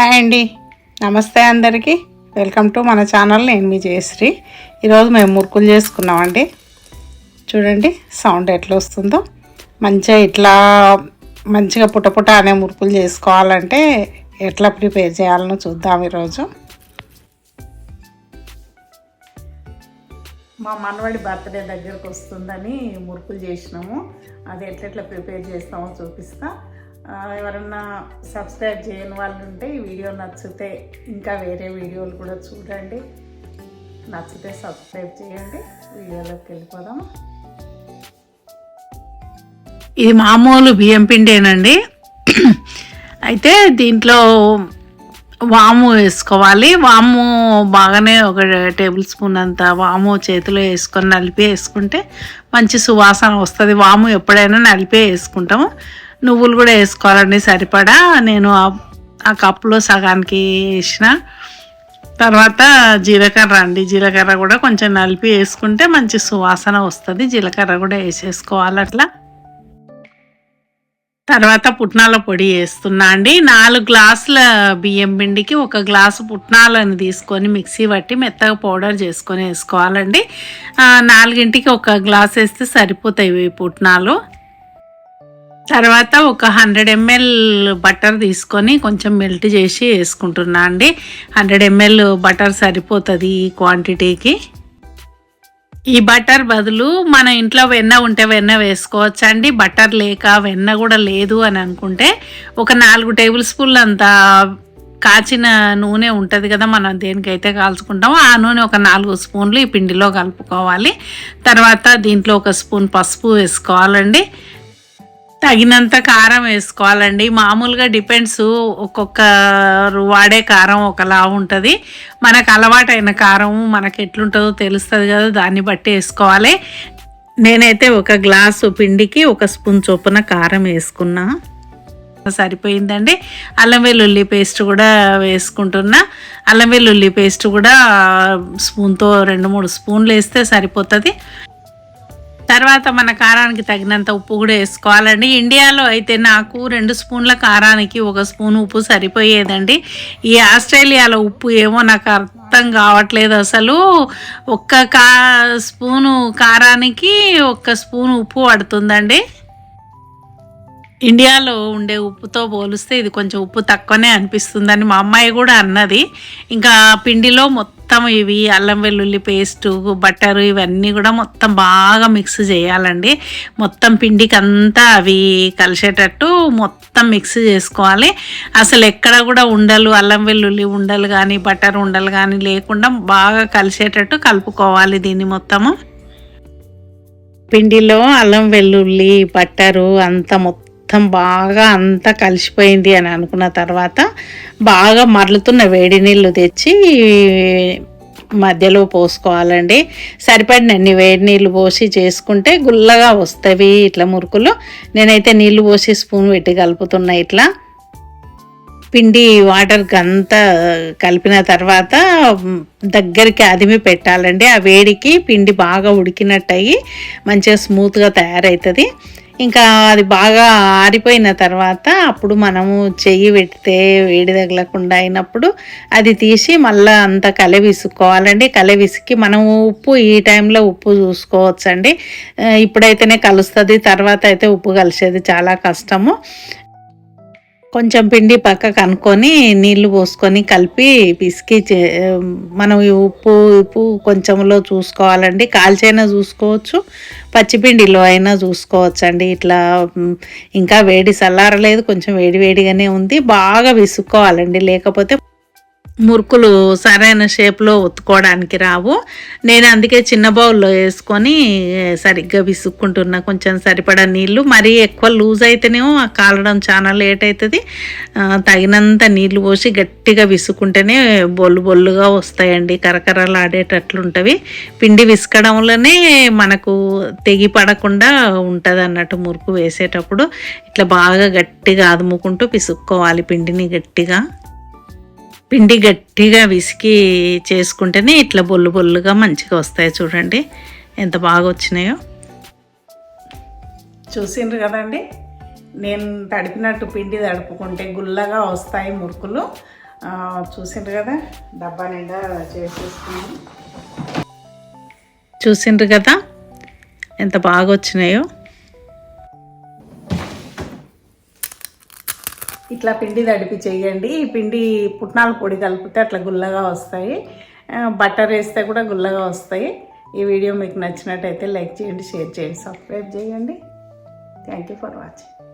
Hi అండి. నమస్తే అందరికీ. వెల్కమ్ టు మన ఛానల్. నేను మీ జయశ్రీ. ఈరోజు మేము మురుకులు చేసుకున్నామండి. చూడండి సౌండ్ ఎట్లా వస్తుందో. మంచిగా ఇట్లా మంచిగా పుట్ట పుట్ట అనే మురుకులు చేసుకోవాలంటే ఎట్లా ప్రిపేర్ చేయాలనో చూద్దాం ఈరోజు. మా మనవడి బర్త్డే దగ్గరకు వస్తుందని మురుకులు చేసినాము. అది ఎట్లెట్లా ప్రిపేర్ చేస్తామో చూపిస్తా. ఎవరన్నా సబ్స్క్రైబ్ చేయని వాళ్ళు ఉంటే ఈ వీడియో నచ్చితే ఇంకా వేరే వీడియోలు కూడా చూడండి. నచ్చితే సబ్స్క్రైబ్ చేయండి. వీడియోలోకి వెళ్ళిపోదాము ఇది మామూలు బియ్యం పిండేనండి. అయితే దీంట్లో వాము వేసుకోవాలి. వాము బాగానే ఒక టేబుల్ స్పూన్ అంత వాము చేతిలో వేసుకొని నలిపి వేసుకుంటే మంచి సువాసన వస్తుంది. వాము ఎప్పుడైనా నలిపే వేసుకుంటాము. నువ్వులు కూడా వేసుకోవాలండి సరిపడా. నేను ఆ- కప్పులో సగానికి వేసిన. తర్వాత జీలకర్ర అండి. జీలకర్ర కూడా కొంచెం నలిపి వేసుకుంటే మంచి సువాసన వస్తుంది. జీలకర్ర కూడా వేసేసుకోవాలి అట్లా. తర్వాత పుట్నాల పొడి వేస్తున్నా అండి. నాలుగు గ్లాసుల బియ్యం పిండికి ఒక గ్లాసు పుట్నాలను తీసుకొని మిక్సీ పట్టి మెత్తగా పౌడర్ చేసుకొని వేసుకోవాలండి. నాలుగింటికి ఒక గ్లాస్ వేస్తే సరిపోతాయి పుట్నాలు. తర్వాత ఒక హండ్రెడ్ ఎంఎల్ బటర్ తీసుకొని కొంచెం మెల్ట్ చేసి వేసుకుంటున్నా అండి. హండ్రెడ్ ఎంఎల్ బటర్ సరిపోతుంది ఈ క్వాంటిటీకి ఈ బటర్ బదులు మన ఇంట్లో వెన్న ఉంటే వెన్న వేసుకోవచ్చు అండి బటర్ లేక వెన్న కూడా లేదు అని అనుకుంటే ఒక నాలుగు టేబుల్ స్పూన్లు అంత కాచిన నూనె ఉంటుంది కదా మనం దేనికైతే కాల్చుకుంటామో ఆ నూనె ఒక నాలుగు స్పూన్లు ఈ పిండిలో కలుపుకోవాలి. తర్వాత దీంట్లో ఒక స్పూన్ పసుపు వేసుకోవాలండి. తగినంత కారం వేసుకోవాలండి. మామూలుగా డిపెండ్స్ ఒక్కొక్కరు వాడే కారం ఒకలా ఉంటుంది. మనకు అలవాటైన కారం మనకు ఎట్లుంటుందో తెలుస్తుంది కదా దాన్ని బట్టి వేసుకోవాలి. నేనైతే ఒక గ్లాసు పిండికి ఒక స్పూన్ చొప్పున కారం వేసుకున్నా. సరిపోయిందండి. అల్లం వెల్లుల్లి పేస్ట్ కూడా వేసుకుంటున్నా. అల్లం వెల్లుల్లి పేస్ట్ కూడా స్పూన్తో రెండు మూడు స్పూన్లు వేస్తే సరిపోతుంది. తర్వాత మన కారానికి తగినంత ఉప్పు కూడా వేసుకోవాలండి. ఇండియాలో అయితే నాకు రెండు స్పూన్ల కారానికి ఒక స్పూన్ ఉప్పు సరిపోయేదండి. ఈ ఆస్ట్రేలియాలో ఉప్పు ఏమో నాకు అర్థం కావట్లేదు అసలు. ఒక్క కా స్పూను కారానికి ఒక్క స్పూన్ ఉప్పు పడుతుందండి. ఇండియాలో ఉండే ఉప్పుతో పోలిస్తే ఇది కొంచెం ఉప్పు తక్కువనే అనిపిస్తుందని మా అమ్మాయి కూడా అన్నది. ఇంకా పిండిలో మొత్తం మొత్తం ఇవి అల్లం వెల్లుల్లి పేస్ట్ బట్టరు ఇవన్నీ కూడా మొత్తం బాగా మిక్స్ చేయాలండి. మొత్తం పిండికి అంతా అవి కలిసేటట్టు మొత్తం మిక్స్ చేసుకోవాలి. అసలు ఎక్కడ కూడా ఉండలు అల్లం వెల్లుల్లి ఉండలు కానీ బటర్ ఉండలు కానీ లేకుండా బాగా కలిసేటట్టు కలుపుకోవాలి దీన్ని మొత్తము. పిండిలో అల్లం వెల్లుల్లి బట్టరు అంత మొత్తం మొత్తం బాగా అంతా కలిసిపోయింది అని అనుకున్న తర్వాత బాగా మరలుతున్న వేడి నీళ్ళు తెచ్చి మధ్యలో పోసుకోవాలండి. సరిపడినన్ని వేడి నీళ్ళు పోసి చేసుకుంటే గుల్లగా వస్తాయి ఇట్లా మురుకులు. నేనైతే నీళ్ళు పోసి స్పూన్ పెట్టి కలుపుతున్నా ఇట్లా. పిండి వాటర్కి అంతా కలిపిన తర్వాత దగ్గరికి అదిమి పెట్టాలండి. ఆ వేడికి పిండి బాగా ఉడికినట్టు అయ్యి మంచిగా స్మూత్గా తయారవుతుంది ఇంకా అది బాగా ఆరిపోయిన తర్వాత అప్పుడు మనము చెయ్యి పెడితే వేడి తగలకుండా అయినప్పుడు అది తీసి మళ్ళీ అంత కలె విసుక్కోవాలండి. కలె విసికి ఉప్పు ఈ టైంలో ఉప్పు చూసుకోవచ్చండి. ఇప్పుడైతేనే కలుస్తుంది తర్వాత అయితే ఉప్పు కలిసేది చాలా కష్టము. కొంచెం పిండి పక్క కనుక్కొని నీళ్ళు పోసుకొని కలిపి పిసికి చే- మనం ఉప్పు ఉప్పు కొంచెంలో చూసుకోవాలండి. కాల్చైనా చూసుకోవచ్చు. పచ్చిపిండిలో అయినా చూసుకోవచ్చండి. ఇట్లా ఇంకా వేడి చల్లారలేదు కొంచెం వేడి వేడిగానే ఉంది. బాగా విసుక్కోవాలండి. లేకపోతే మురుకులు సరైన షేప్లో ఒత్తుకోవడానికి రావు. నేను అందుకే చిన్న బౌల్లో వేసుకొని సరిగ్గా విసుక్కుంటున్నా. కొంచెం సరిపడా నీళ్ళు. మరీ ఎక్కువ లూజ్ అయితేనేమో కాలడం చాలా లేట్ అవుతుంది తగినంత నీళ్ళు పోసి గట్టిగా విసుక్కుంటేనే బొల్లు బొల్లుగా వస్తాయండి. కరకరలాడేటట్లుంటవి. పిండి విసుకడంలోనే మనకు తెగి పడకుండా ఉంటుంది అన్నట్టు మురుకు వేసేటప్పుడు. ఇట్లా బాగా గట్టిగా అదుముకుంటూ పిసుక్కోవాలి పిండిని గట్టిగా. పిండి గట్టిగా విసికి చేసుకుంటేనే ఇట్లా బొల్లు బొల్లుగా మంచిగా వస్తాయి చూడండి. ఎంత బాగా వచ్చినాయో. చూసిండ్రు కదండి? నేను తడిపినట్టు పిండి తడుపుకుంటే గుల్లగా వస్తాయి మురుకులు. చూసిండ్రు కదా? డబ్బా నిండా చేసేసుకున్నాం. చూసిండ్రు కదా? ఎంత బాగా వచ్చినాయో. ఇట్లా పిండి తడిపి చేయండి. ఈ పిండి పుట్నాల పొడి కలిపితే అట్లా గుల్లగా వస్తాయి. బటర్ వేస్తే కూడా గుల్లగా వస్తాయి. ఈ వీడియో మీకు నచ్చినట్టయితే లైక్ చేయండి షేర్ చేయండి సబ్స్క్రైబ్ చేయండి. Thank you for watching